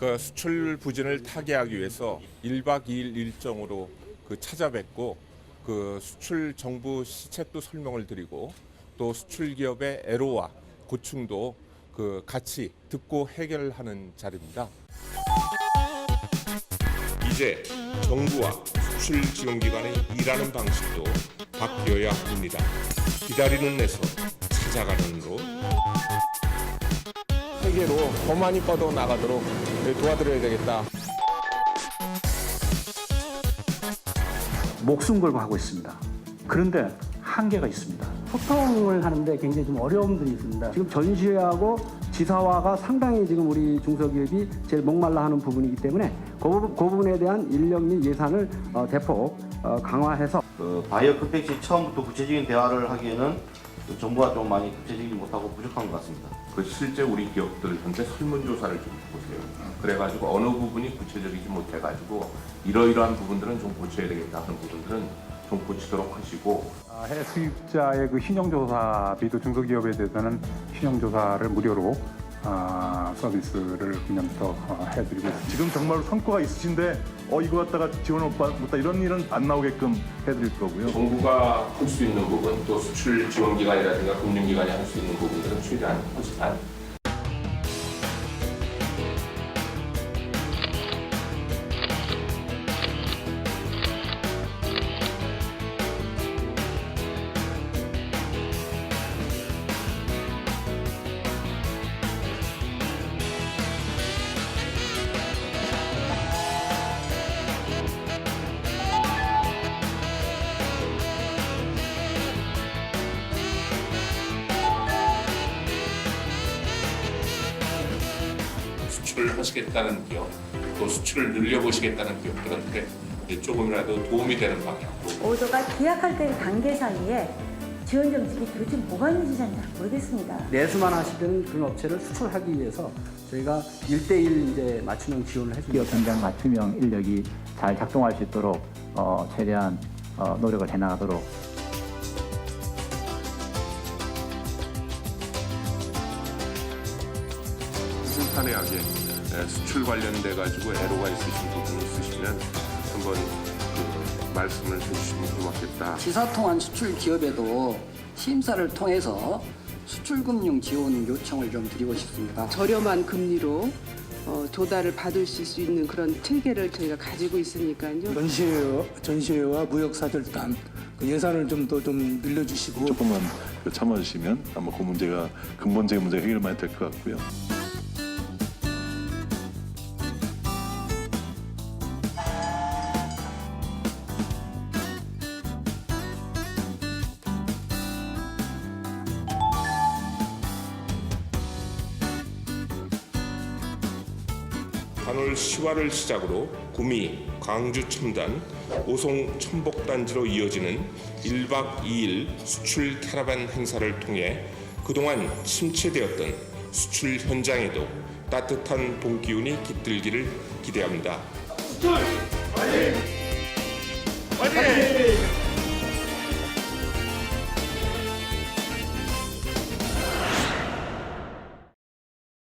그 수출 부진을 타개하기 위해서 1박 2일 일정으로 그 찾아뵙고 그 수출 정부 시책도 설명을 드리고 또 수출 기업의 애로와 고충도 그 같이 듣고 해결하는 자리입니다. 이제 정부와 수출 지원기관의 일하는 방식도 바뀌어야 합니다. 기다리는 데서 찾아가는으로 세계로 더 많이 뻗어 나가도록 도와드려야 되겠다. 목숨 걸고 하고 있습니다. 그런데 한계가 있습니다. 소통을 하는데 굉장히 좀 어려움들이 있습니다. 지금 전시회하고 지사화가 상당히 지금 우리 중소기업이 제일 목말라 하는 부분이기 때문에 그, 부분- 그 부분에 대한 인력 및 예산을 어, 대폭 어, 강화해서 그 바이오 컨택시 처음부터 구체적인 대화를 하기에는 그 정부가 좀 많이 구체적이지 못하고 부족한 것 같습니다. 그 실제 우리 기업들한테 설문조사를 좀 해보세요. 그래가지고 어느 부분이 구체적이지 못해가지고 이러이러한 부분들은 좀 고쳐야 되겠다 하는 부분들은 좀 고치도록 하시고 아, 해외 수입자의 그 신용조사비도 중소기업에 대해서는 신용조사를 무료로 아, 서비스를 금년부터 어, 해드리고 있습니다. 지금 정말 성과가 있으신데 어 이거 갖다가 지원을 못 받다 이런 일은 안 나오게끔 해드릴 거고요. 정부가 할 수 있는 부분 또 수출 지원기관이라든가 금융기관이 할 수 있는 부분들은 최대한 하지만 수출을 하시겠다는 기업 또 수출을 늘려보시겠다는 기업들한테 조금이라도 도움이 되는 방향으로 오더가 계약할 때 단계 사이에 지원 정책이 도대체 뭐가 있는지 잘 모르겠습니다. 내수만 하시는 그런 업체를 수출하기 위해서 저희가 1대1 이제 맞춤형 지원을 해줍니다. 기업 현장 맞춤형 인력이 잘 작동할 수 있도록 어, 최대한 어, 노력을 해나가도록 예, 수출 관련돼 가지고 애로가 있으신 부분 있으시면 한번 그 말씀을 해주시면 고맙겠다. 지사 통한 수출 기업에도 심사를 통해서 수출금융 지원 요청을 좀 드리고 싶습니다. 저렴한 금리로 어, 조달을 받을 수 있는 그런 체계를 저희가 가지고 있으니까요. 전시회, 전시회와 무역사절단 그 예산을 좀 더 좀 늘려주시고 조금만 참아주시면 아마 그 문제가 근본적인 문제가 해결 많이 될 것 같고요. 단월 10화를 시작으로 구미, 광주 첨단, 오송 첨복단지로 이어지는 1박 2일 수출 캐러반 행사를 통해 그동안 침체되었던 수출 현장에도 따뜻한 봄 기운이 깃들기를 기대합니다. 화이팅!